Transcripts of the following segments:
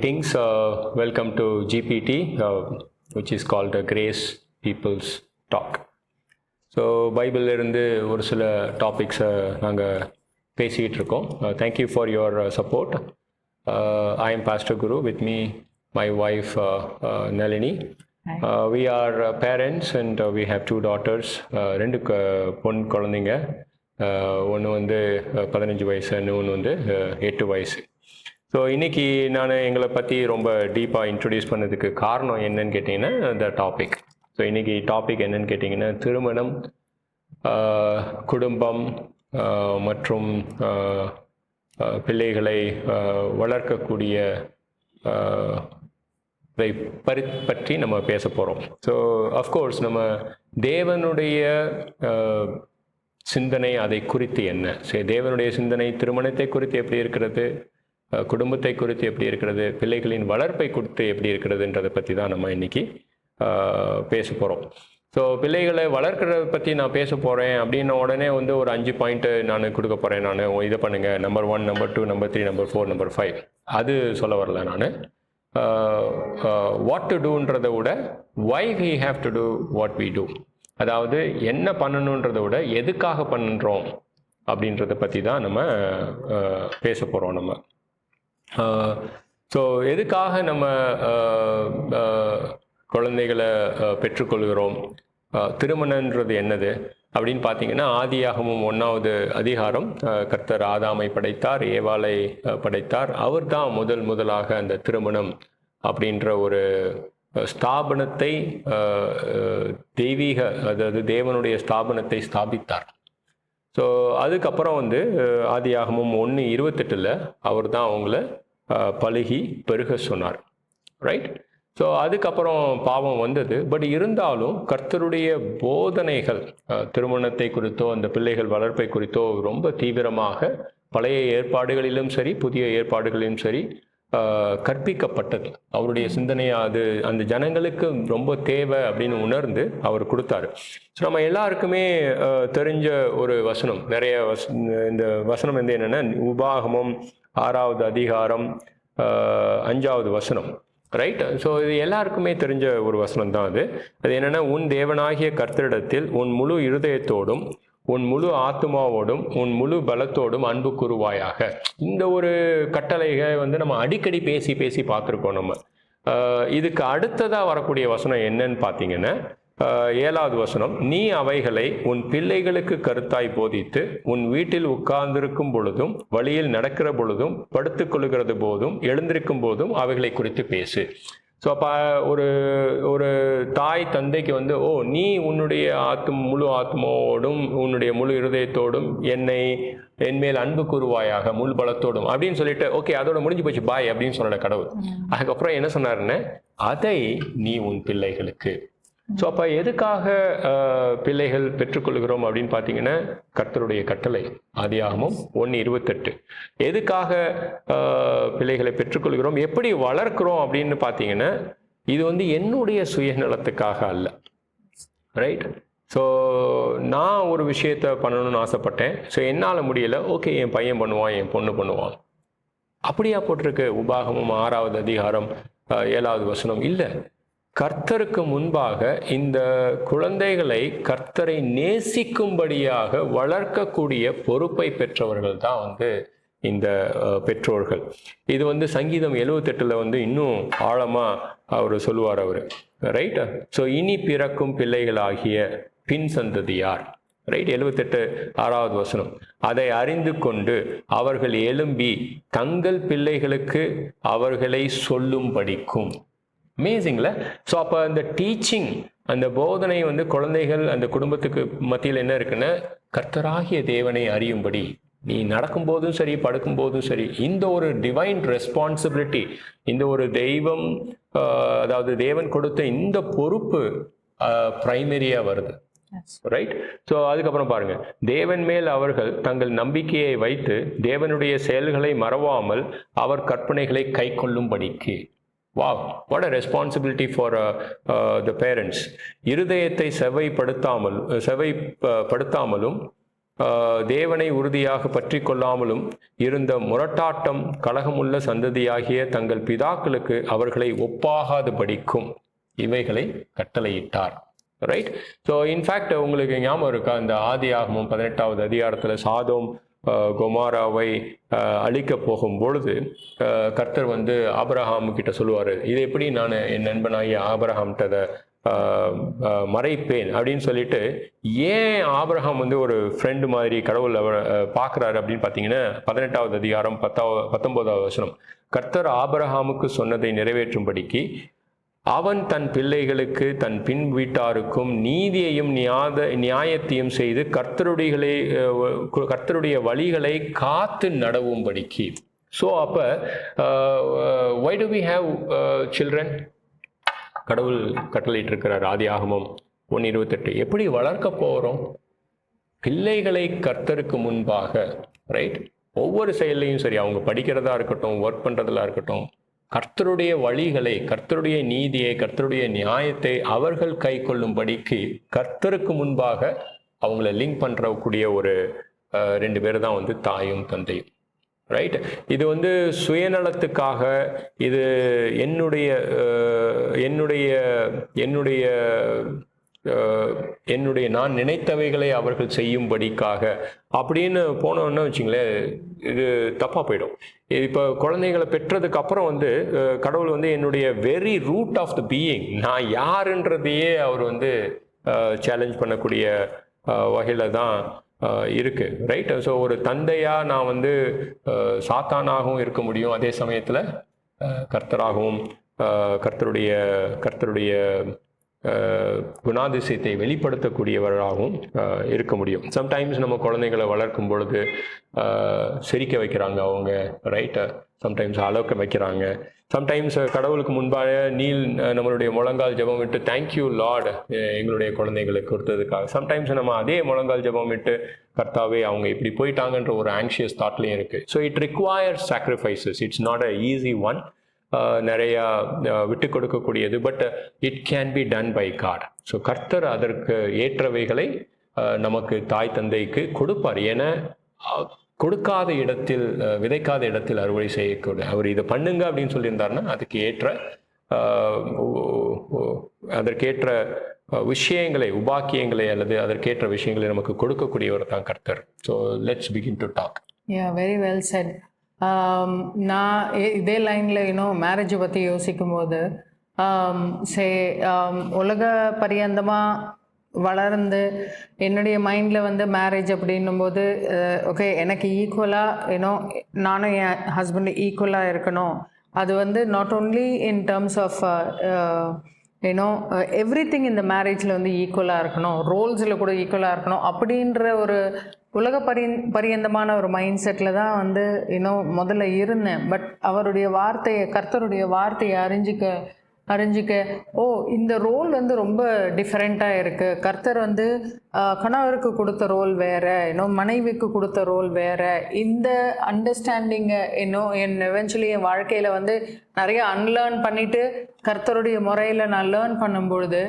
greetings. Uh, welcome to GPT, uh, which is called the Grace People's Talk. So இருந்து ஒரு சில டாபிக்ஸை நாங்கள் பேசிக்கிட்டு இருக்கோம். Thank you for your support I am pastor Guru with me my wife Nalini we are parents and we have two daughters ரெண்டு பொண் குழந்தைங்க. ஒன்று வந்து uh, பதினஞ்சு வயசு இன்னொன்று வந்து uh, எட்டு வயசு. ஸோ இன்னைக்கு நான் எங்களை பற்றி ரொம்ப டீப்பாக இன்ட்ரடியூஸ் பண்ணதுக்கு காரணம் என்னன்னு கேட்டிங்கன்னா இந்த டாபிக் ஸோ இன்னைக்கு டாபிக் என்னன்னு கேட்டிங்கன்னா திருமணம் குடும்பம் மற்றும் பிள்ளைகளை வளர்க்கக்கூடிய இதை பரி பற்றி நம்ம பேச போகிறோம் ஸோ அஃப்கோர்ஸ் நம்ம தேவனுடைய சிந்தனை அதை குறித்து என்ன? சரி தேவனுடைய சிந்தனை திருமணத்தை குறித்து எப்படி இருக்கிறது? குடும்பத்தை குறித்து எப்படி இருக்கிறது பிள்ளைகளின் வளர்ப்பை குறித்து எப்படி இருக்கிறதுன்றதை பற்றி தான் நம்ம இன்றைக்கி பேச போகிறோம் ஸோ பிள்ளைகளை வளர்க்குறத பற்றி நான் பேச போகிறேன் அப்படின்ன உடனே வந்து ஒரு அஞ்சு பாயிண்ட்டு நான் கொடுக்க போகிறேன் நான். இதை பண்ணுங்கள் number one number two number three number four number five அது சொல்ல வரல நான். வாட் டு டூன்றதை விட why we have to do what we do அதாவது என்ன பண்ணணுன்றதை விட எதுக்காக பண்ணுறோம் அப்படின்றத பற்றி தான் நம்ம பேச போகிறோம் நம்ம. ஸோ எதுக்காக நம்ம குழந்தைகளை பெற்றுக்கொள்கிறோம்? திருமணன்றது என்னது? அப்படின்னு பார்த்தீங்கன்னா ஆதியாகமும் ஒன்றாவது அதிகாரம் கர்த்தர் ஆதாமை படைத்தார் ஏவாளை படைத்தார். அவர் தான் முதல் முதலாக அந்த திருமணம் அப்படின்ற ஒரு ஸ்தாபனத்தை தெய்வீக அதாவது தேவனுடைய ஸ்தாபனத்தை ஸ்தாபித்தார். ஸோ அதுக்கப்புறம் வந்து ஆதியாகமும் ஒன்று இருபத்தெட்டில் அவர் தான் அவங்கள பழுகி பெருக சொன்னார். ரைட் ஸோ அதுக்கப்புறம் பாவம் வந்தது. பட் இருந்தாலும் கர்த்தருடைய போதனைகள் திருமணத்தை குறித்தோ அந்த பிள்ளைகள் வளர்ப்பை குறித்தோ ரொம்ப தீவிரமாக பழைய ஏற்பாடுகளிலும் சரி புதிய ஏற்பாடுகளிலும் சரி கற்பிக்கப்பட்டது. அவருடைய சிந்தனையை அது அந்த ஜனங்களுக்கு ரொம்ப தேவை அப்படின்னு உணர்ந்து அவர் கொடுத்தாரு. ஸோ நம்ம எல்லாருக்குமே தெரிஞ்ச ஒரு வசனம். நிறைய வச இந்த வசனம் வந்து என்னென்னா உபாகமம் ஆறாவது அதிகாரம் அஞ்சாவது வசனம். ரைட் ஸோ இது எல்லாருக்குமே தெரிஞ்ச ஒரு வசனம் தான் அது. அது என்னென்னா உன் தேவனாகிய கர்த்தரிடத்தில் உன் முழு இருதயத்தோடும் உன் முழு ஆத்மாவோடும் உன் முழு பலத்தோடும் அன்பு கூறுவாயாக. இந்த ஒரு கட்டளைகளை வந்து நம்ம அடிக்கடி பேசி பேசி பார்த்துருக்கோம் நம்ம. இதுக்கு அடுத்ததாக வரக்கூடிய வசனம் என்னன்னு பார்த்தீங்கன்னா ஏழாவது வசனம் நீ அவைகளை உன் பிள்ளைகளுக்கு கருத்தாய் போதித்து உன் வீட்டில் உட்கார்ந்திருக்கும் பொழுதும் வழியில் நடக்கிற பொழுதும் படுத்துக்கொள்கிறது போதும் எழுந்திருக்கும் போதும் அவைகளை குறித்து பேசு. ஸோ அப்போ ஒரு ஒரு தாய் தந்தைக்கு வந்து ஓ நீ உன்னுடைய ஆத்ம முழு ஆத்மாவோடும் உன்னுடைய முழு இருதயத்தோடும் என்னை என்மேல் அன்பு கூறுவாயாக முழு பலத்தோடும் அப்படின்னு சொல்லிட்டு ஓகே அதோட முடிஞ்சு போச்சு பாய் அப்படின்னு சொன்ன கடவுள். அதுக்கப்புறம் என்ன சொன்னாருன்னு அதை நீ உன் பிள்ளைகளுக்கு ஸோ அப்போ எதுக்காக பிள்ளைகள் பெற்றுக்கொள்கிறோம் அப்படின்னு பார்த்தீங்கன்னா கர்த்தருடைய கட்டளை ஆதியாகமும் ஒன்று இருபத்தெட்டு. எதுக்காக பிள்ளைகளை பெற்றுக்கொள்கிறோம் எப்படி வளர்க்கிறோம் அப்படின்னு பார்த்தீங்கன்னா இது வந்து என்னுடைய சுயநலத்துக்காக அல்ல. ரைட் ஸோ நான் ஒரு விஷயத்த பண்ணணும்னு ஆசைப்பட்டேன். ஸோ என்னால் முடியல. ஓகே என் பையன் பண்ணுவான் என் பொண்ணு பண்ணுவான். அப்படியா போட்டிருக்கு. உபாகமும் ஆறாவது அதிகாரம் ஏழாவது வசனம். இல்லை. கர்த்தருக்கு முன்பாக இந்த குழந்தைகளை கர்த்தரை நேசிக்கும்படியாக வளர்க்கக்கூடிய பொறுப்பை பெற்றவர்கள் தான் வந்து இந்த பெற்றோர்கள். இது வந்து சங்கீதம் எழுவத்தெட்டில் வந்து இன்னும் ஆழமாக அவர் சொல்லுவார் அவர். ரைட்டா ஸோ இனி பிறக்கும் பிள்ளைகளாகிய பின் சந்ததியார் ரைட் எழுபத்தெட்டு ஆறாவது வசனம். அதை அறிந்து கொண்டு அவர்கள் எழும்பி தங்கள் பிள்ளைகளுக்கு அவர்களை சொல்லும் அமேசிங்ல ஸோ அப்போ அந்த டீச்சிங் அந்த போதனை வந்து குழந்தைகள் அந்த குடும்பத்துக்கு மத்தியில் என்ன இருக்குன்னா கர்த்தராகிய தேவனை அறியும்படி நீ நடக்கும்போதும் சரி படுக்கும்போதும் சரி இந்த ஒரு டிவைன் ரெஸ்பான்சிபிலிட்டி இந்த ஒரு தெய்வம் அதாவது தேவன் கொடுத்த இந்த பொறுப்பு ப்ரைமரியாக வருது. ரைட் ஸோ அதுக்கப்புறம் பாருங்க. தேவன் மேல் அவர்கள் தங்கள் நம்பிக்கையை வைத்து தேவனுடைய செயல்களை மறவாமல் அவர் கற்பனைகளை கை கொள்ளும்படிக்கு wow uh, uh, what a responsibility for the parents இருதயத்தை செவைப்படுத்தாமல் செவை படுத்தாமலும் தேவனை உறுதியாக பற்றி கொள்ளாமலும் இருந்த முரட்டாட்டம் கலகமுள்ள சந்ததியாகிய தங்கள் பிதாக்களுக்கு அவர்களை ஒப்பாகாது படிக்கும் இவைகளை கட்டளையிட்டார். ரைட் ஸோ இன்ஃபேக்ட் உங்களுக்கு ஞாபகம் இருக்கா? இந்த ஆதி ஆகமும் பதினெட்டாவது அதிகாரத்தில் சாதோம் கொமாராவை அழிக்க போகும் பொழுது கர்த்தர் வந்து ஆபரஹாம் கிட்ட சொல்லுவார் இது எப்படி நான் என் நண்பனாகிய ஆபரஹாம்கிட்ட அதை மறைப்பேன்? அப்படின்னு சொல்லிட்டு ஏன் ஆபிரகாம் வந்து ஒரு ஃப்ரெண்டு மாதிரி கடவுள் அவர் பார்க்குறாரு அப்படின்னு பார்த்தீங்கன்னா பதினெட்டாவது அதிகாரம் பத்தாவது பத்தொன்பதாவது வசனம் கர்த்தர் ஆபரஹாமுக்கு சொன்னதை நிறைவேற்றும்படிக்கு அவன் தன் பிள்ளைகளுக்கு தன் பின் வீட்டாருக்கும் நீதியையும் நியாத நியாயத்தையும் செய்து கர்த்தருடைகளை கர்த்தருடைய வழிகளை காத்து நடவும்படிக்கு. ஸோ அப்போ why do we have children கடவுள் கட்டளையிட்டு இருக்கிறார் ஆதி ஆகமம் ஒன்று இருபத்தெட்டு. எப்படி வளர்க்க போகிறோம் பிள்ளைகளை கர்த்தருக்கு முன்பாக ரைட் ஒவ்வொரு செயல்லையும் சரி அவங்க படிக்கிறதா இருக்கட்டும் ஒர்க் பண்ணுறதுல இருக்கட்டும் கர்த்தருடைய வழிகளை கர்த்தருடைய நீதியை கர்த்தருடைய நியாயத்தை அவர்கள் கை கொள்ளும்படிக்கு கர்த்தருக்கு முன்பாக அவங்கள லிங்க் பண்ணுறக்கூடிய ஒரு ரெண்டு பேர் தான் வந்து தாயும் தந்தையும். ரைட் இது வந்து சுயநலத்துக்காக இது என்னுடைய என்னுடைய என்னுடைய என்னுடைய நான் நினைத்தவைகளை அவர்கள் செய்யும்படிக்காக. அப்படின்னு போனோன்னு வச்சுங்களேன் இது தப்பாக போயிடும். இப்போ குழந்தைங்களை பெற்றதுக்கு அப்புறம் வந்து கடவுள் வந்து என்னுடைய very root of the being நான் யாருன்றதையே அவர் வந்து சேலஞ்ச் பண்ணக்கூடிய வகையில் தான் இருக்குது இருக்கு. ரைட் ஸோ ஒரு தந்தையாக நான் வந்து சாத்தானாகவும் இருக்க முடியும். அதே சமயத்தில் கர்த்தராகவும் கர்த்தருடைய கர்த்தருடைய குணாதிசயத்தை வெளிப்படுத்தக்கூடியவராகவும் இருக்க முடியும். சம்டைம்ஸ் நம்ம குழந்தைங்களை வளர்க்கும் பொழுது சிரிக்க வைக்கிறாங்க அவங்க ரைட்டை சம்டைம்ஸ் அலோக்க வைக்கிறாங்க. சம்டைம்ஸ் கடவுளுக்கு முன்பாக நீல் நம்மளுடைய முழங்கால் ஜெபம் விட்டு தேங்க்யூ லார்ட் எங்களுடைய குழந்தைகளுக்கு கொடுத்ததுக்காக. சம்டைம்ஸ் நம்ம அதே முழங்கால் ஜெபம் விட்டு கர்த்தாவே அவங்க இப்படி போயிட்டாங்கன்ற ஒரு ஆங்ஷியஸ் தாட்லேயும் இருக்குது so it requires sacrifices it's not a easy one நிறையா விட்டு கொடுக்கக்கூடியது. But it can be done by God so கர்த்தர் அதற்கு ஏற்றவைகளை நமக்கு தாய் தந்தைக்கு கொடுப்பார். ஏன்னா கொடுக்காத இடத்தில் விதைக்காத இடத்தில் அறுவடை செய்யக்கூடிய அவர் இதை பண்ணுங்க அப்படின்னு சொல்லியிருந்தாருன்னா அதுக்கு ஏற்ற அதற்கேற்ற விஷயங்களை உபாக்கியங்களை அல்லது அதற்கேற்ற விஷயங்களை நமக்கு கொடுக்கக்கூடியவர் தான் கர்த்தர். So let's begin to talk very well said நான் இதே லைனில் இன்னும் மேரேஜை பற்றி யோசிக்கும் போது சே உலக பரியந்தமாக வளர்ந்து என்னுடைய மைண்டில் வந்து மேரேஜ் அப்படின்னும் போது ஓகே எனக்கு ஈக்குவலாக ஏன்னோ நானும் என் ஹஸ்பண்டு ஈக்குவலாக இருக்கணும். அது வந்து not only in terms of ஏன்னோ everything இந்த மேரேஜில் வந்து ஈக்குவலாக இருக்கணும். ரோல்ஸில் கூட ஈக்குவலாக இருக்கணும். அப்படின்ற ஒரு உலக பரி பரியந்தமான ஒரு மைண்ட் செட்டில் தான் வந்து இன்னும் முதல்ல இருந்தேன். பட் அவருடைய வார்த்தையை கர்த்தருடைய வார்த்தையை அறிஞ்சிக்க அறிஞ்சிக்க. ஓ இந்த ரோல் வந்து ரொம்ப டிஃப்ரெண்ட்டாக இருக்குது கர்த்தர் வந்து கணவருக்கு கொடுத்த ரோல் வேறு இன்னும் மனைவிக்கு கொடுத்த ரோல் வேறு. இந்த அண்டர்ஸ்டாண்டிங்கை இன்னும் என் எவென்ச்சுவலி என் வாழ்க்கையில் வந்து நிறைய அன்லேர்ன் பண்ணிவிட்டு கர்த்தருடைய முறையில் நான் லேர்ன் பண்ணும்பொழுது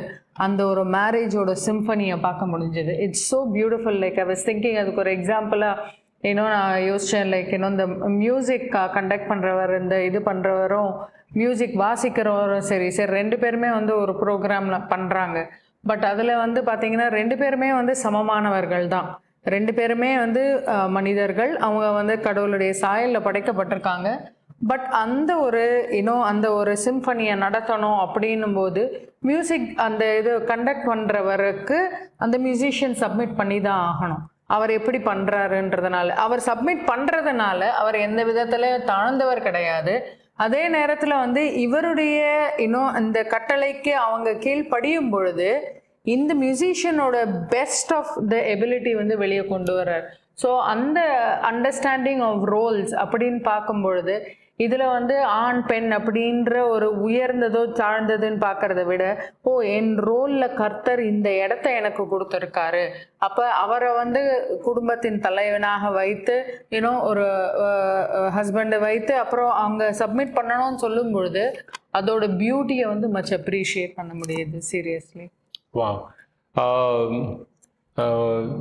அந்த ஒரு மேரேஜோட சிம்பனியை பார்க்க முடிஞ்சது. It's so beautiful like I was thinking அதுக்கு ஒரு எக்ஸாம்பிளாக இன்னும் நான் யோசித்தேன் லைக் இன்னும் இந்த மியூசிக் கண்டக்ட் பண்ணுறவர் இந்த இது பண்ணுறவரும் மியூசிக் வாசிக்கிறவரும் சரி சரி ரெண்டு பேருமே வந்து ஒரு ப்ரோக்ராமில் பண்ணுறாங்க பட் அதில் வந்து பார்த்திங்கன்னா ரெண்டு பேருமே வந்து சமமானவர்கள் தான். ரெண்டு பேருமே வந்து மனிதர்கள். அவங்க வந்து கடவுளுடைய சாயலில் படைக்கப்பட்டிருக்காங்க. பட் அந்த ஒரு இன்னும் அந்த ஒரு சிம்ஃபனியை நடத்தணும் அப்படின்னும் போது மியூசிக் அந்த இது கண்டக்ட் பண்ணுறவருக்கு அந்த மியூசிஷியன் சப்மிட் பண்ணி தான் ஆகணும். அவர் எப்படி பண்ணுறாருன்றதுனால அவர் சப்மிட் பண்ணுறதுனால அவர் எந்த விதத்தில் தாழ்ந்தவர் கிடையாது. அதே நேரத்தில் வந்து இவருடைய இன்னும் இந்த கட்டளைக்கு அவங்க கீழ்ப்படியும் பொழுது இந்த மியூசிஷியனோட பெஸ்ட் ஆஃப் த எபிலிட்டி வந்து வெளியே கொண்டு வர்றார். ஸோ அந்த அண்டர்ஸ்டாண்டிங் ஆஃப் ரோல்ஸ் அப்படின்னு பார்க்கும் பொழுது இதில் வந்து ஆண் பெண் அப்படின்ற ஒரு உயர்ந்ததோ தாழ்ந்ததுன்னு பார்க்கறத விட ஓ என் ரோலில் கர்த்தர் இந்த இடத்த எனக்கு கொடுத்துருக்காரு. அப்போ அவரை வந்து குடும்பத்தின் தலைவனாக வைத்து இன்னும் ஒரு ஹஸ்பண்டை வைத்து அப்புறம் அவங்க சப்மிட் பண்ணணும்னு சொல்லும் பொழுது அதோட பியூட்டியை வந்து மச் அப்ரிஷியேட் பண்ண முடியுது சீரியஸ்லி வா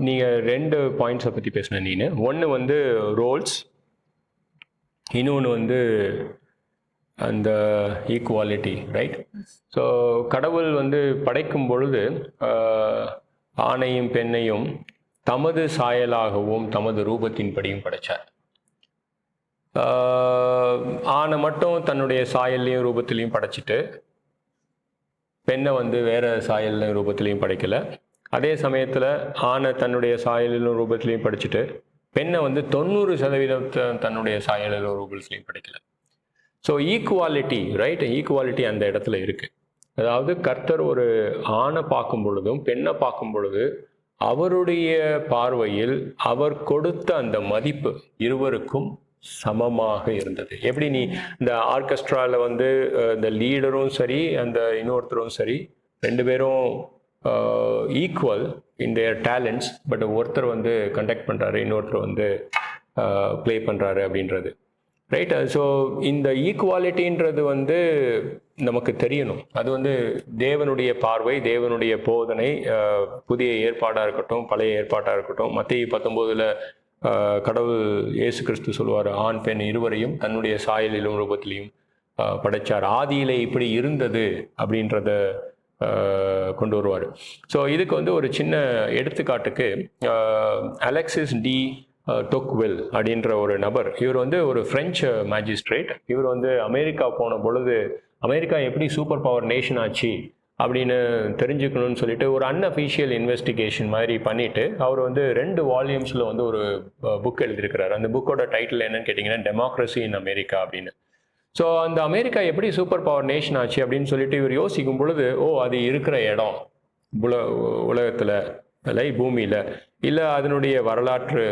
நீங்கள் ரெண்டு பாயிண்ட்ஸை பற்றி பேசின நீனு. ஒன்று வந்து ரோல்ஸ் இன்னொன்று வந்து அந்த ஈக்குவாலிட்டி ரைட் ஸோ கடவுள் வந்து படைக்கும் பொழுது ஆணையும் பெண்ணையும் தமது சாயலாகவும் தமது ரூபத்தின்படியும் படைச்சார். ஆணை மட்டும் தன்னுடைய சாயல்லையும் ரூபத்திலையும் படைச்சிட்டு பெண்ணை வந்து வேறு சாயல்லையும் ரூபத்திலையும் படைக்கல. அதே சமயத்தில் ஆணை தன்னுடைய சாயலிலும் ரூபத்திலையும் படிச்சுட்டு பெண்ணை வந்து தொண்ணூறு சதவீதம் தன்னுடைய சாயலில் ரூபத்திலையும் படைக்கல. ஸோ ஈக்குவாலிட்டி ரைட் ஈக்குவாலிட்டி அந்த இடத்துல இருக்கு. அதாவது கர்த்தர் ஒரு ஆணை பார்க்கும் பொழுதும் பெண்ணை பார்க்கும் பொழுது அவருடைய பார்வையில் அவர் கொடுத்த அந்த மதிப்பு இருவருக்கும் சமமாக இருந்தது. எப்படி நீ இந்த ஆர்கெஸ்ட்ராவில் வந்து இந்த லீடரும் சரி அந்த இன்னொருத்தரும் சரி ரெண்டு பேரும் equal in their talents but ஒருத்தர் வந்து கண்டக்ட் பண்ணுறாரு இன்னொருத்தர் வந்து uh, ப்ளே பண்ணுறாரு அப்படின்றது. ரைட் ஸோ uh, இந்த ஈக்குவாலிட்டின்றது வந்து நமக்கு தெரியணும். அது வந்து தேவனுடைய பார்வை தேவனுடைய போதனை uh, புதிய ஏற்பாடாக இருக்கட்டும் பழைய ஏற்பாட்டாக இருக்கட்டும். மத்திய பத்தொம்போதில் கடவுள் இயேசு கிறிஸ்து சொல்லுவார் ஆண் பெண் இருவரையும் தன்னுடைய சாயலிலும் ரூபத்திலையும் படைத்தார் படைச்சார். ஆதியிலே இப்படி இருந்தது அப்படின்றத கொண்டு வருவார். ஸோ இதுக்கு வந்து ஒரு சின்ன எடுத்துக்காட்டுக்கு அலெக்சிஸ் டி டொக்வெல் அப்படின்ற ஒரு நபர். இவர் வந்து ஒரு ஃப்ரெஞ்சு மேஜிஸ்ட்ரேட் இவர் வந்து அமெரிக்கா போன பொழுது அமெரிக்கா எப்படி சூப்பர் பவர் நேஷன் ஆச்சு? அப்படின்னு தெரிஞ்சுக்கணும்னு சொல்லிட்டு ஒரு அன்அஃபிஷியல் இன்வெஸ்டிகேஷன் மாதிரி பண்ணிட்டு அவர் வந்து ரெண்டு வால்யூம்ஸில் வந்து ஒரு புக் எழுதியிருக்கிறார். அந்த புக்கோட டைட்டில் என்னன்னு கேட்டிங்கன்னா டெமோக்ரஸி இன் அமெரிக்கா அப்படின்னு. ஸோ அந்த அமெரிக்கா எப்படி சூப்பர் பவர் நேஷன் ஆச்சு அப்படின்னு சொல்லிட்டு இவர் யோசிக்கும் பொழுது ஓ அது இருக்கிற இடம். உல உலகத்தில் இல்லை பூமியில். இல்லை அதனுடைய வரலாற்று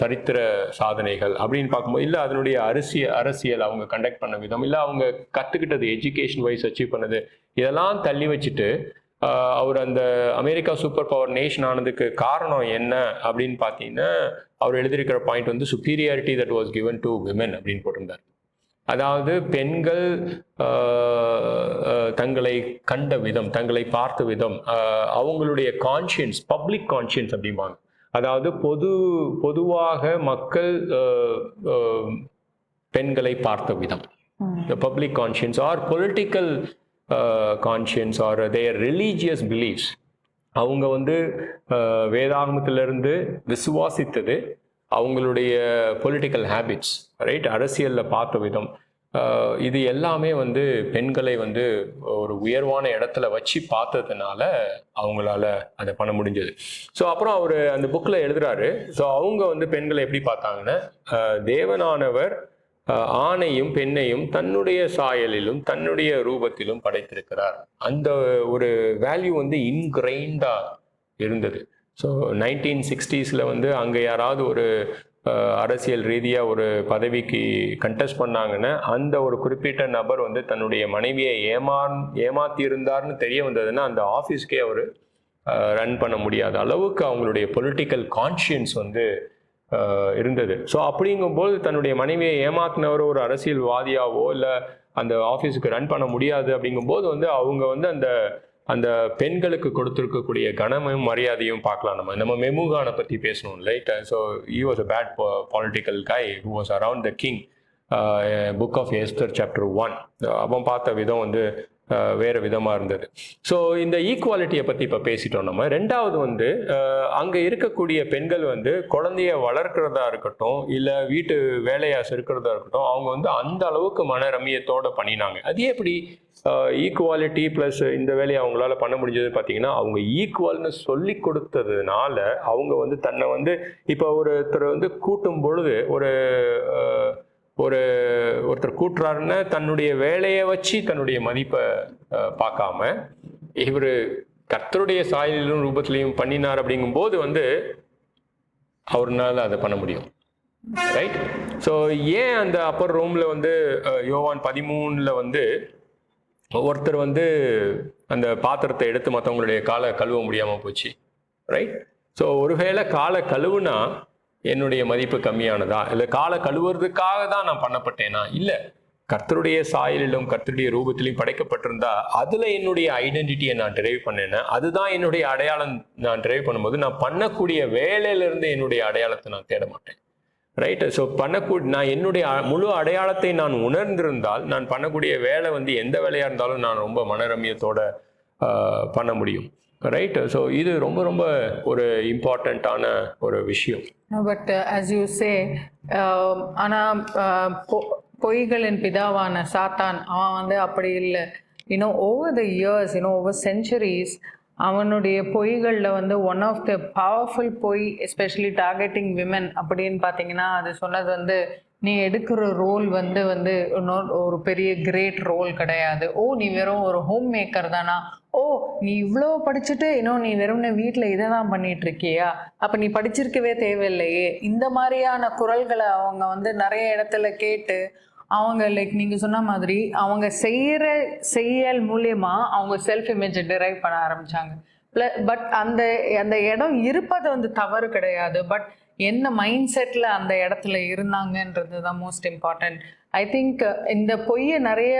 சரித்திர சாதனைகள் அப்படின்னு பார்க்கும்போது இல்லை அதனுடைய அரசியல் அரசியல் அவங்க கண்டக்ட் பண்ண விதம் இல்லை அவங்க கற்றுக்கிட்டது எஜுகேஷன் வைஸ் அச்சீவ் பண்ணது இதெல்லாம் தள்ளி வச்சுட்டு அவர் அந்த அமெரிக்கா சூப்பர் பவர் நேஷன் ஆனதுக்கு காரணம் என்ன அப்படின்னு பார்த்தீங்கன்னா அவர் எழுதியிருக்கிற பாயிண்ட் வந்து superiority that was given to women அப்படின்னு போட்டிருந்தார். அதாவது பெண்கள் தங்களை கண்ட விதம் தங்களை பார்த்த விதம் அவங்களுடைய கான்ஷியன்ஸ் பப்ளிக் கான்ஷியன்ஸ் அப்படிம்பாங்க. அதாவது பொது பொதுவாக மக்கள் பெண்களை பார்த்த விதம். conscience or political uh, conscience or their religious beliefs. அவங்க வந்து வேதாகமத்திலிருந்து விசுவாசித்தது. அவங்களுடைய பொலிட்டிக்கல் ஹேபிட்ஸ் ரைட் அரசியலில் பார்த்த விதம். இது எல்லாமே வந்து பெண்களை வந்து ஒரு உயர்வான இடத்துல வச்சு பார்த்ததுனால அவங்களால அதை பண்ண முடிஞ்சது. ஸோ அப்புறம் அவர் அந்த புக்கில் எழுதுறாரு. ஸோ அவங்க வந்து பெண்களை எப்படி பார்த்தாங்கன்னா தேவனானவர் ஆணையும் பெண்ணையும் தன்னுடைய சாயலிலும் தன்னுடைய ரூபத்திலும் படைத்திருக்கிறார். அந்த ஒரு வேல்யூ வந்து இன்கிரைண்டா இருந்தது. ஸோ நைன்டீன் சிக்ஸ்டீஸில் வந்து அங்கே யாராவது ஒரு அரசியல் ரீதியாக ஒரு பதவிக்கு கண்டெஸ்ட் பண்ணாங்கன்னா அந்த ஒரு குறிப்பிட்ட நபர் வந்து தன்னுடைய மனைவியை ஏமான் ஏமாத்தி இருந்தார்னு தெரிய வந்ததுன்னா அந்த ஆஃபீஸ்க்கே அவர் ரன் பண்ண முடியாத அளவுக்கு அவங்களுடைய பொலிட்டிக்கல் கான்ஷியன்ஸ் வந்து இருந்தது. ஸோ அப்படிங்கும்போது தன்னுடைய மனைவியை ஏமாத்தினவர் ஒரு அரசியல்வாதியாவோ இல்லை அந்த ஆஃபீஸுக்கு ரன் பண்ண முடியாது அப்படிங்கும்போது வந்து அவங்க வந்து அந்த அந்த பெண்களுக்கு கொடுத்துருக்கக்கூடிய கனமும் மரியாதையும் பார்க்கலாம் நம்ம. நம்ம மெமுகானை பற்றி பேசணும் light so he was a bad political guy who was around the king book of Esther chapter one அவன் பார்த்த விதம் வந்து வேறு விதமாக இருந்தது. ஸோ இந்த ஈக்குவாலிட்டியை பற்றி இப்போ பேசிட்டோம் நம்ம. ரெண்டாவது வந்து அங்கே இருக்கக்கூடிய பெண்கள் வந்து குழந்தைய வளர்க்குறதா இருக்கட்டும் இல்லை வீட்டு வேலையாக செருக்கிறதா இருக்கட்டும் அவங்க வந்து அந்த அளவுக்கு மன ரம்மியத்தோடு பண்ணினாங்க. அது எப்படி? ஈக்குவாலிட்டி ப்ளஸ் இந்த வேலையை அவங்களால பண்ண முடிஞ்சது பார்த்தீங்கன்னா அவங்க ஈக்குவல்னு சொல்லி கொடுத்ததுனால அவங்க வந்து தன்னை வந்து இப்போ ஒருத்தர் வந்து கூட்டும் பொழுது ஒரு ஒரு ஒருத்தர் கூட்டுறாருன்னா தன்னுடைய வேலையை வச்சு தன்னுடைய மதிப்பை பார்க்காம இவர் கர்த்தருடைய சாயலிலும் ரூபத்திலையும் பண்ணினார் அப்படிங்கும்போது வந்து அவர்னால அதை பண்ண முடியும். ரைட் ஸோ ஏன் அந்த அப்பர் ரூமில் வந்து யோவான் பதிமூணில் வந்து ஒருத்தர் வந்து அந்த பாத்திரத்தை எடுத்து மற்றவங்களுடைய காலை கழுவ முடியாமல் போச்சு? ரைட் ஸோ ஒருவேளை காலை கழுவுனா என்னுடைய மதிப்பு கம்மியானதா? இல்லை காலை கழுவுறதுக்காக தான் நான் பண்ணப்பட்டேனா? இல்லை. கர்த்தருடைய சாயலிலும் கர்த்தருடைய ரூபத்திலையும் படைக்கப்பட்டிருந்தா அதில் என்னுடைய ஐடென்டிட்டியை நான் டிரைவ் பண்ணேன்னா அதுதான் என்னுடைய அடையாளம் நான் டிரைவ் பண்ணும்போது நான் பண்ணக்கூடிய வேலையிலிருந்து என்னுடைய அடையாளத்தை நான் தேட மாட்டேன். ரைட் ஸோ பண்ணக்கூடிய நான் என்னுடைய முழு அடையாளத்தை நான் உணர்ந்திருந்தால் நான் பண்ணக்கூடிய வேலை வந்து எந்த வேலையாக இருந்தாலும் நான் ரொம்ப மனரமியத்தோட பண்ண முடியும். ரைட் ஸோ இது ரொம்ப ரொம்ப ஒரு இம்பார்ட்டண்ட்டான ஒரு விஷயம். பட் அஸ் யூ சே ஆனால் பொ- பொய்களின் பிதாவான சாத்தான் அவன் வந்து அப்படி இல்லை. இன்னும் ஓவர் த இயர்ஸ் இன்னும் ஓவர் சென்ச்சுரிஸ் அவனுடைய பொய்களில் வந்து ஒன் ஆஃப் த பவர்ஃபுல் பொய் எஸ்பெஷலி டார்கெட்டிங் விமன் அப்படின்னு பார்த்தீங்கன்னா அது சொன்னது வந்து நீ எடுக்கிற ரோல் வந்து வந்து இன்னொரு ஒரு பெரிய கிரேட் ரோல் கிடையாது. ஓ நீ வெறும் ஒரு ஹோம் மேக்கர் தானா? ஓ நீ இவ்வளோ படிச்சுட்டு இன்னும் நீ வெறும்னு வீட்டில் இதை தான் பண்ணிட்டு இருக்கியா அப்போ நீ படிச்சிருக்கவே தேவையில்லையே. இந்த மாதிரியான குரல்களை அவங்க வந்து நிறைய இடத்துல கேட்டு அவங்க லைக் நீங்கள் சொன்ன மாதிரி அவங்க செய்கிற செயல் மூலயமா அவங்க செல்ஃப் இமேஜை டிரைவ் பண்ண ஆரம்பித்தாங்க பட் அந்த அந்த இடம் இருப்பது வந்து தவறு கிடையாது. பட் என்ன மைண்ட் செட்டில் அந்த இடத்துல இருந்தாங்கன்றது தான் மோஸ்ட் இம்பார்ட்டன்ட் ஐ திங்க் இந்த பொய்யை நிறைய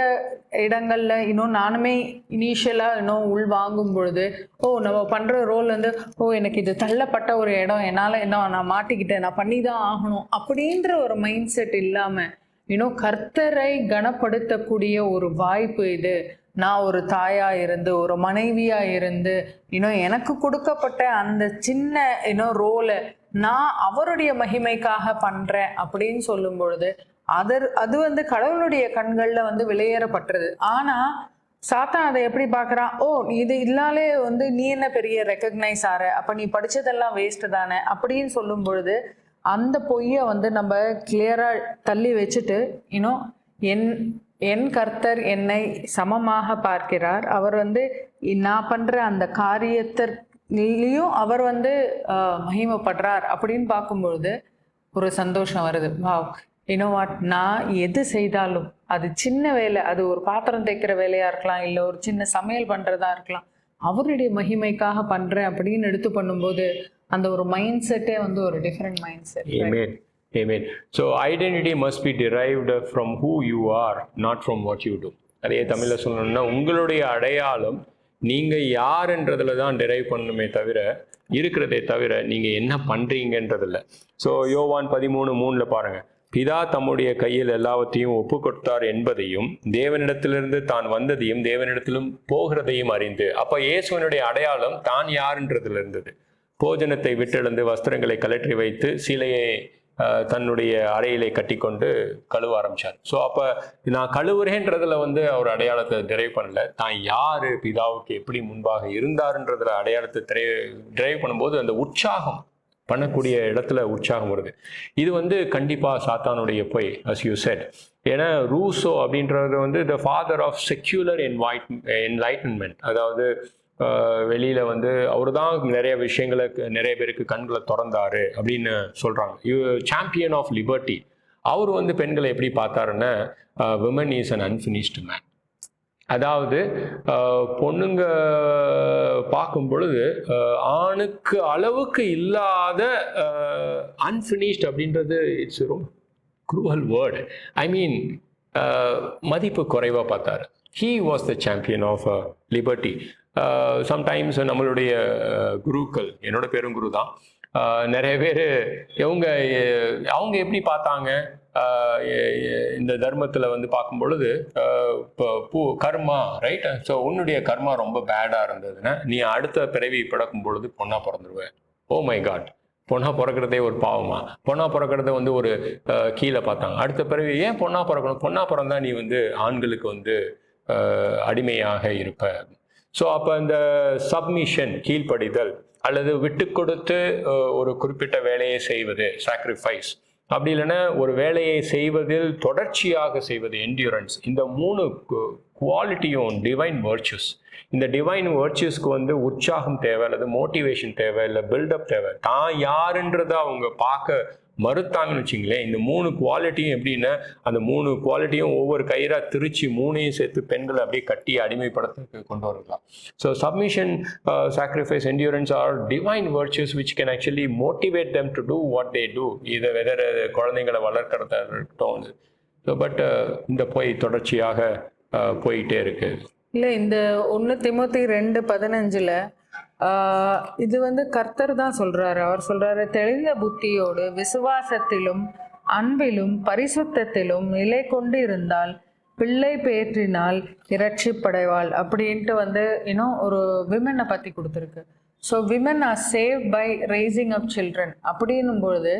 இடங்களில் இன்னும் நானுமே இனிஷியலாக இன்னும் உள் வாங்கும் பொழுது ஓ நம்ம பண்ணுற ரோல் வந்து ஓ எனக்கு இது தள்ளப்பட்ட ஒரு இடம் என்னால் என்ன நான் மாட்டிக்கிட்டேன் நான் பண்ணி தான் ஆகணும் அப்படின்ற ஒரு மைண்ட் செட் இல்லாமல் இன்னும் கர்த்தரை கனப்படுத்தக்கூடிய ஒரு வாய்ப்பு இது. நான் ஒரு தாயாக இருந்து ஒரு மனைவியாக இருந்து இன்னும் எனக்கு கொடுக்கப்பட்ட அந்த சின்ன இன்னும் ரோலை நான் அவருடைய மகிமைக்காக பண்ணுறேன் அப்படின்னு சொல்லும் பொழுது அதர் அது வந்து கடவுளுடைய கண்களில் வந்து வெளியேறப்பட்டது ஆனால் சாத்தான் அதை எப்படி பார்க்குறான்? ஓ இது இல்லாலே வந்து நீ என்ன பெரிய ரெக்கக்னைஸ் ஆற? அப்போ நீ படித்ததெல்லாம் வேஸ்ட்டு தானே? அப்படின்னு சொல்லும் பொழுது அந்த பொய்யை வந்து நம்ம கிளியராக தள்ளி வச்சுட்டு இன்னும் என் என் கர்த்தர் என்னை சமமாக பார்க்கிறார். அவர் வந்து நான் பண்ற அந்த காரியத்திலையும் அவர் வந்து ஆஹ், மகிமைப்படுறார் அப்படின்னு பார்க்கும்பொழுது ஒரு சந்தோஷம் வருது. வாவ் இன்னோ வாட் நான் எது செய்தாலும் அது சின்ன வேலை அது ஒரு பாத்திரம் தேய்க்கிற வேலையா இருக்கலாம் இல்லை ஒரு சின்ன சமையல் பண்றதா இருக்கலாம் அவருடைய மகிமைக்காக பண்றேன் அப்படின்னு எடுத்து பண்ணும்போது அந்த ஒரு மைண்ட் செட்டே வந்து ஒரு different mind set Amen. So identity must be derived from who you are, not from what you do. அதே தமிழில் சொல்லணும்னா உங்களுடைய அடையாளம் நீங்க யாருன்றதுல தான் டிரைவ் பண்ணணுமே தவிர இருக்கிறதே தவிர நீங்க என்ன பண்றீங்கன்றதில்ல. ஸோ யோவான் பதிமூணு மூணுல பாருங்க. பிதா தம்முடைய கையில் எல்லாவற்றையும் ஒப்பு கொடுத்தார் என்பதையும் தேவனிடத்திலிருந்து தான் வந்ததையும் தேவனிடத்திலும் போகிறதையும் அறிந்து. அப்ப இயேசுவனுடைய அடையாளம் தான் யாருன்றதுல இருந்தது போஜனத்தை விட்டெழுந்து வஸ்திரங்களை கலற்றி வைத்து சீலையை தன்னுடைய அறையிலே கட்டிக்கொண்டு கழுவ ஆரம்பிச்சார். ஸோ அப்போ நான் கழுவுறேன்றதுல வந்து அவர் அடையாளத்தை டிரைவ் பண்ணல. தான் யார் பிதாவுக்கு எப்படி முன்பாக இருந்தாருன்றதுல அடையாளத்தை டிரைவ் பண்ணும்போது அந்த உற்சாகம் பண்ணக்கூடிய இடத்துல உற்சாகம் வருது. இது வந்து கண்டிப்பாக சாத்தானுடைய பொய் அஸ் யூ செட் ஏன்னா ரூசோ அப்படின்றது வந்து த ஃபாதர் ஆஃப் செக்யூலர் என்வாய்ட் என்லைட்டன்மெண்ட் அதாவது வெளியில வந்து அவர் தான் நிறைய விஷயங்களை நிறைய பேருக்கு கண்களை திறந்தாரு அப்படின்னு சொல்றாங்க. சாம்பியன் ஆஃப் லிபர்ட்டி அவர் வந்து பெண்களை எப்படி பார்த்தாருன்னா women is an unfinished man அதாவது பொண்ணுங்க பார்க்கும் பொழுது ஆணுக்கு அளவுக்கு இல்லாத அன்ஃபினிஷ்ட் அப்படின்றது இட்ஸ் ரொம்ப குரூவல் வேர்டு ஐ மீன் மதிப்பு குறைவாக பார்த்தாரு. He was the champion of liberty sometimes நம்மளுடைய uh, குருக்கள் என்னோட பேரும் குரு தான். Uh, நிறைய பேர் இவங்க அவங்க எப்படி பார்த்தாங்க? Uh, இந்த தர்மத்தில் வந்து பார்க்கும் பொழுது இப்போ பூ கர்மா ரைட் ஸோ உன்னுடைய கர்மா ரொம்ப பேடாக இருந்ததுன்னா நீ அடுத்த பிறவி பிறக்கும் பொழுது பொண்ணாக பிறந்துருவ. Oh ஓ மை காட் பொண்ணாக பிறக்கிறதே ஒரு பாவமா? பொண்ணாக பிறக்கிறத வந்து ஒரு கீழே பார்த்தாங்க. அடுத்த பிறவி ஏன் பொண்ணாக பிறக்கணும்? பொண்ணாக பிறந்தா நீ வந்து ஆண்களுக்கு வந்து அடிமையாக இருப்ப ஸோ அப்போ இந்த சப்மிஷன் கீழ்ப்படிதல் அல்லது விட்டு கொடுத்து ஒரு குறிப்பிட்ட வேலையை செய்வது சாக்ரிஃபைஸ் அப்படி இல்லைன்னா ஒரு வேலையை செய்வதில் தொடர்ச்சியாக செய்வது என்டியூரன்ஸ் இந்த மூணு குவாலிட்டியும் டிவைன் வேர்ச்சுஸ் இந்த டிவைன் வேர்ச்சுஸ்க்கு வந்து உற்சாகம் தேவை அல்லது மோட்டிவேஷன் தேவை இல்லை பில்டப் தேவை. தான் யாருன்றதை அவங்க பார்க்க மறுத்தாங்கன்னு வச்சிங்களேன் இந்த மூணு குவாலிட்டியும் எப்படின்னா அந்த மூணு குவாலிட்டியும் ஒவ்வொரு கயிறாக திருச்சி மூணையும் சேர்த்து பெண்களை அப்படியே கட்டி அடிமைப்படுத்துறதுக்கு கொண்டு வரலாம். So submission sacrifice endurance are divine virtues which can actually motivate them to do what they do இதை வெதர் குழந்தைங்களை வளர்க்கறதா இருக்கட்டும். ஸோ பட் uh, இந்த பொய் தொடர்ச்சியாக uh, போயிட்டே இருக்கு. இல்லை இந்த ஒன்று திமுத்தி ரெண்டு பதினஞ்சில் இது வந்து கர்த்தர் தான் சொல்றாரு. அவர் சொல்றாரு தெளிந்த புத்தியோடு விசுவாசத்திலும் அன்பிலும் பரிசுத்தத்திலும் நிலை கொண்டு இருந்தால் பிள்ளை பேற்றினால் இரட்சிப்படைவாள் அப்படின்ட்டு வந்து இன்னும் ஒரு விமனை பற்றி கொடுத்துருக்கு. So women are save by raising up children அப்படின்னும் பொழுது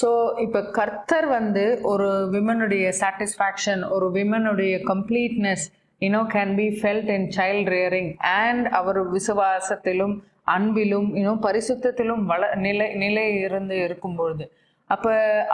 ஸோ இப்போ கர்த்தர் வந்து ஒரு விமனுடைய சாட்டிஸ்ஃபேக்ஷன் ஒரு விமனுடைய completeness you know can be felt in child rearing and அவர் விசுவாசத்திலும் அன்பிலும் இன்னும் பரிசுத்தத்திலும் வள நிலை நிலை இருந்து இருக்கும் பொழுது அப்போ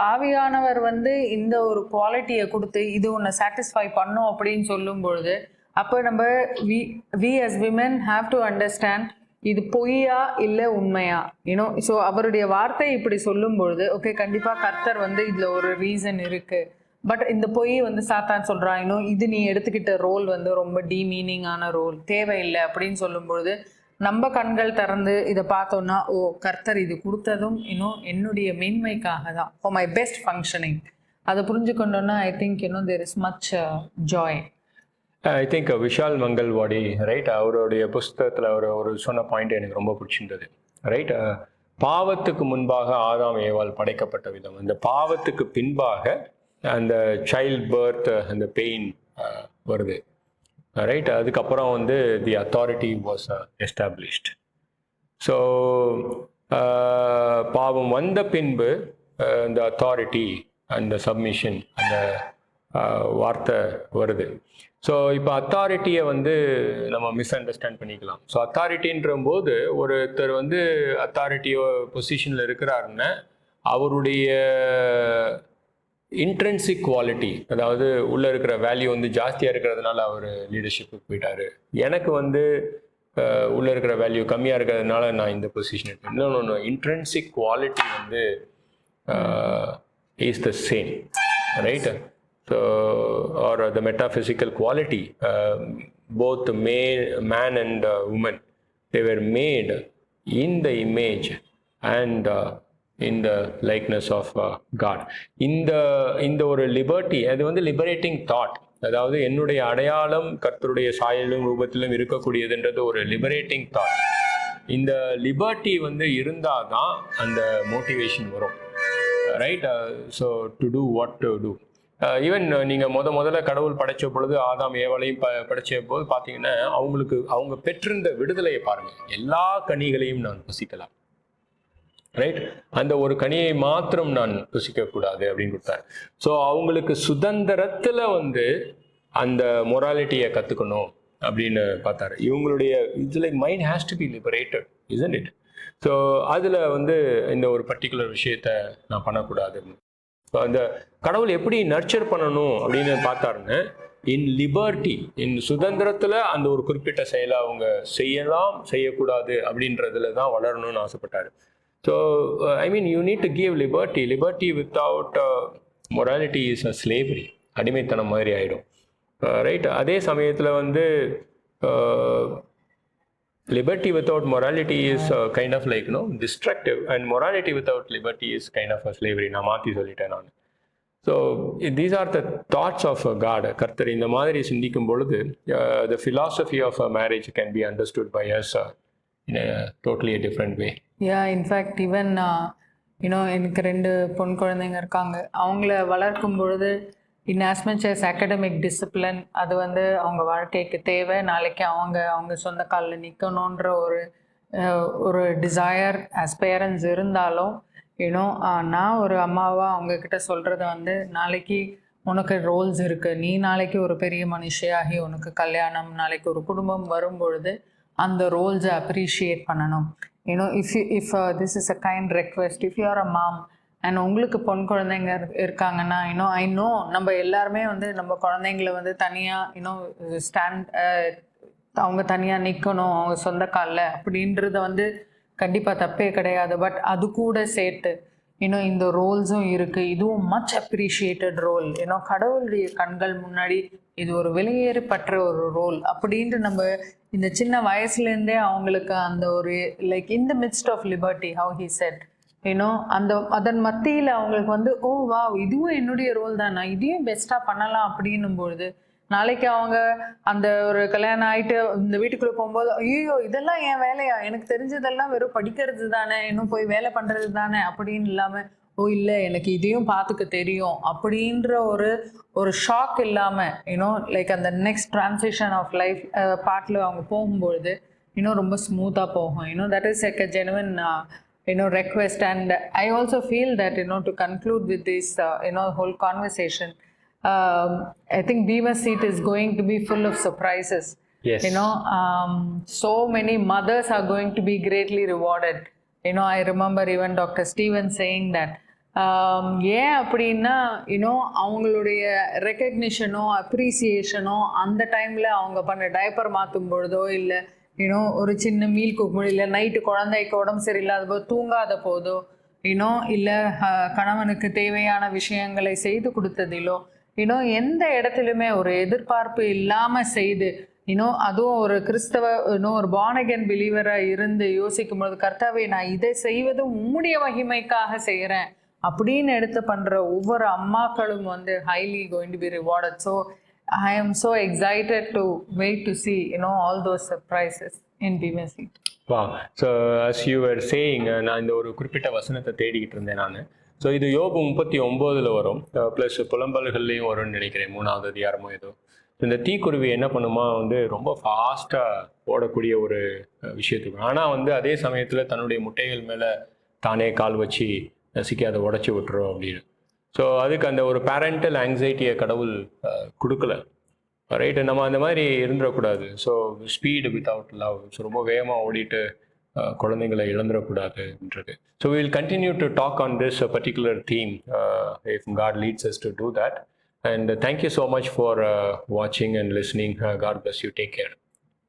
ஆவியானவர் வந்து இந்த ஒரு குவாலிட்டியை கொடுத்து இது உன்னை சாட்டிஸ்ஃபை பண்ணும் அப்படின்னு சொல்லும் பொழுது அப்போ நம்ம we we as women have to understand இது பொய்யா இல்லை உண்மையா? யூனோ ஸோ அவருடைய வார்த்தை இப்படி சொல்லும் பொழுது ஓகே கண்டிப்பாக கர்த்தர் வந்து இதில் ஒரு ரீசன் இருக்குது பட் இந்த பொய் வந்து சாத்தான் சொல்கிறான் இன்னும் இது நீ எடுத்துக்கிட்ட ரோல் வந்து ரொம்ப டீமீனிங்கான ரோல் தேவையில்லை. அப்படின்னு சொல்லும்பொழுது நம்ம கண்கள் திறந்து இதை பார்த்தோம்னா ஓ கர்த்தர் இது கொடுத்ததும் இன்னும் என்னுடைய மேன்மைக்காக தான். ஃபார் மை பெஸ்ட் ஃபங்க்ஷனிங் அதை புரிஞ்சுக்கொண்டோன்னா ஐ திங்க் இன்னும் there is much joy I think Vishal Mangalwadi right அவருடைய புஸ்தகத்தில் அவர் ஒரு சொன்ன பாயிண்ட் எனக்கு ரொம்ப பிடிச்சிருந்தது. ரைட் uh, பாவத்துக்கு முன்பாக ஆதாம் ஏவால் படைக்கப்பட்ட விதம். இந்த பாவத்துக்கு பின்பாக அந்த சைல்ட் பர்த் அந்த பெயின் வருது. ரைட் அதுக்கப்புறம் வந்து the authority was established so பாவம் வந்த பின்பு இந்த அத்தாரிட்டி அந்த சப்மிஷன் அந்த வார்த்தை வருது. ஸோ இப்போ அத்தாரிட்டியை வந்து நம்ம மிஸ் அண்டர்ஸ்டாண்ட் பண்ணிக்கலாம். ஸோ அத்தாரிட்டின்ற போது ஒருத்தர் வந்து அத்தாரிட்டியோ பொசிஷனில் இருக்கிறாருன்னா அவருடைய இன்ட்ரென்சிக் குவாலிட்டி அதாவது உள்ளே இருக்கிற வேல்யூ வந்து ஜாஸ்தியாக இருக்கிறதுனால அவர் லீடர்ஷிப்புக்கு போயிட்டாரு. எனக்கு வந்து உள்ளே உள்ள இருக்கிற வேல்யூ கம்மியாக இருக்கிறதுனால நான் இந்த பொசிஷன் இன்னொன்று ஒன்று இன்ட்ரென்சிக் குவாலிட்டி வந்து is the same right so are the metaphysical quality both may man and woman they were made in the image and in the likeness of God இந்த இந்த ஒரு லிபர்ட்டி அது வந்து லிபரேட்டிங் தாட் அதாவது என்னுடைய அடையாளம் கர்த்தருடைய சாயலும் ரூபத்திலும் இருக்கக்கூடியதுன்றது ஒரு லிபரேட்டிங் தாட் இந்த லிபர்ட்டி வந்து இருந்தால் தான் அந்த மோட்டிவேஷன் வரும். Right so to do what to do even நீங்கள் முத முதல்ல கடவுள் படைச்ச பொழுது ஆதாம் ஏவலையும் ப படைச்ச போது பார்த்தீங்கன்னா அவங்களுக்கு அவங்க பெற்றிருந்த விடுதலையை பாருங்கள் எல்லா கனிகளையும் நான் புசிக்கலாம் ரைட் அந்த ஒரு கனியை மாத்திரம் நான் புசிக்கக்கூடாது அப்படின்னு கொடுத்தாரு ஸோ அவங்களுக்கு சுதந்திரத்தில் வந்து அந்த மொராலிட்டியை கற்றுக்கணும் அப்படின்னு பார்த்தாரு. இவங்களுடைய இதில் mind has to be liberated isn't it so அதில் வந்து இந்த ஒரு பர்டிகுலர் விஷயத்த நான் பண்ணக்கூடாது. ஸோ அந்த கடவுள் எப்படி நர்ச்சர் பண்ணணும் அப்படின்னு பார்த்தாருன்னு இன் லிபர்ட்டி இன் சுதந்திரத்தில் அந்த ஒரு குறிப்பிட்ட செயலை அவங்க செய்யலாம் செய்யக்கூடாது அப்படின்றதுல தான் வளரணும்னு ஆசைப்பட்டாரு. So, uh, I mean, you need to give liberty. Liberty without uh, morality is a slavery. அடிமைத்தனம் மாதிரி ஆகிடும் ரைட் uh, அதே சமயத்தில் வந்து liberty without morality is kind of like no destructive and morality without liberty is kind of a slavery நான் மாற்றி சொல்லிட்டேன் நான். So these are the thoughts of a God கர்த்தர் இந்த மாதிரி சிந்திக்கும் பொழுது the philosophy of a marriage can be understood by sir in a totally different way yeah in fact even you know எனக்கு ரெண்டு பொன் குழந்தைங்க இருக்காங்க. அவங்கள வளர்க்கும் பொழுது in as much as academic discipline அது வந்து அவங்க வாழ்க்கைக்கு தேவை. நாளைக்கு அவங்க அவங்க சொந்த காலில் நிற்கணுன்ற ஒரு ஒரு டிசையர் ஆஸ் பேரண்ட்ஸ் இருந்தாலும் யூனோ நான் ஒரு அம்மாவாக அவங்கக்கிட்ட சொல்கிறது வந்து நாளைக்கு உனக்கு ரோல்ஸ் இருக்குது நீ நாளைக்கு ஒரு பெரிய மனுஷியாகி உனக்கு கல்யாணம் நாளைக்கு ஒரு குடும்பம் வரும் பொழுது அந்த ரோல்ஸை அப்ரிஷியேட் பண்ணணும். You know if you if this is a kind request if you are a mom and உங்களுக்கு பொன் குழந்தைங்க இருக்காங்கன்னா இன்னும் ஐ நோ நம்ம எல்லாருமே வந்து நம்ம குழந்தைங்கள வந்து தனியாக இன்னும் ஸ்டாண்ட் அவங்க தனியாக நிற்கணும் அவங்க சொந்த காலில் அப்படின்றத வந்து கண்டிப்பாக தப்பே கிடையாது. பட் அது கூட சேர்த்து இன்னும் இந்த ரோல்ஸும் இருக்குது இதுவும் மச் அப்ரிஷியேட்டட் ரோல் ஏன்னா கடவுளுடைய கண்கள் முன்னாடி இது ஒரு வெளியேறப்பட்ட ஒரு ரோல் அப்படின்ட்டு நம்ம இந்த சின்ன வயசுலேருந்தே அவங்களுக்கு அந்த ஒரு like in the midst of liberty how he said you know அந்த அதன் மத்தியில் அவங்களுக்கு வந்து ஓ வா இதுவும் என்னுடைய ரோல் தான்? நான் இதையும் பெஸ்ட்டாக பண்ணலாம். அப்படின்னும் பொழுது நாளைக்கு அவங்க அந்த ஒரு கல்யாணம் ஆயிட்டு இந்த வீட்டுக்குள்ளே போகும்போது ஐயோ இதெல்லாம் என் வேலையா? எனக்கு தெரிஞ்சதெல்லாம் வெறும் படிக்கிறது தானே இன்னும் போய் வேலை பண்ணுறது தானே அப்படின்னு இல்லாமல் ஓ இல்லை எனக்கு இதையும் பார்த்துக்க தெரியும் அப்படின்ற ஒரு ஒரு ஷாக் இல்லாமல் யூனோ லைக் அந்த நெக்ஸ்ட் ட்ரான்ஸேஷன் ஆஃப் லைஃப் பாட்டில் அவங்க போகும்பொழுது இன்னும் ரொம்ப ஸ்மூத்தாக போகும். You know that is like a genuine you know request and I also feel that you know to conclude with this you know whole conversation um, i think Bima seat is going to be full of surprises Yes. you know um, so many mothers are going to be greatly rewarded you know i remember even dr steven saying that um, ஏன் அப்படின்னா you know அவங்களுடைய ரெக்கக்னிஷனோ அப்ரிசியேஷனோ அந்த டைமில் அவங்க பண்ண diaper மாற்றும் பொழுதோ இல்லை யூனோ ஒரு சின்ன மீல் குக் இல்லை நைட்டு குழந்தைக்கு உடம்பு சரியில்லாத போது தூங்காத போதோ யூனோ இல்லை கணவனுக்கு தேவையான விஷயங்களை செய்து கொடுத்ததிலோ இன்னும் எந்த இடத்துலையுமே ஒரு எதிர்பார்ப்பு இல்லாமல் செய்து இன்னும் அதுவும் ஒரு கிறிஸ்தவ இன்னும் ஒரு பானகன் பிலீவராக இருந்து யோசிக்கும் பொழுது கர்த்தாவே நான் இதை செய்வது உம்முடைய மகிமைக்காக செய்கிறேன் அப்படின்னு எடுத்து பண்ணுற ஒவ்வொரு அம்மாக்களும் வந்து highly going to be rewarded so I am so excited to wait to see you all those surprises in in வா so as you are saying நான் இந்த ஒரு குறிப்பிட்ட வசனத்தை தேடிக்கிட்டு இருந்தேன் நான். ஸோ இது யோபு முப்பத்தி ஒம்போதில் வரும். ப்ளஸ் புலம்பல்கள்லேயும் வரும்னு நினைக்கிறேன். மூணாவது அதிகாரமோ ஏதோ. இந்த தீக்குருவி என்ன பண்ணுமா? வந்து ரொம்ப ஃபாஸ்ட்டாக ஓடக்கூடிய ஒரு விஷயத்துக்கு ஆனால் வந்து அதே சமயத்தில் தன்னுடைய முட்டைகள் மேலே தானே கால் வச்சு நசுக்கி அதை உடச்சி விட்டுரும் அப்படின்னு. ஸோ அதுக்கு அந்த ஒரு பேரண்டல் ஆங்ஸைட்டியை கடவுள் கொடுக்கல. ரைட்டு நம்ம அந்த மாதிரி இருந்துடக்கூடாது. So speed without love so ரொம்ப வேகமாக ஓடிட்டு குழந்தைங்களை இழந்துடக்கூடாதுன்றது so will continue to talk on this particular theme if God leads us to do that and thank you so much for வாட்சிங் and listening God bless you take care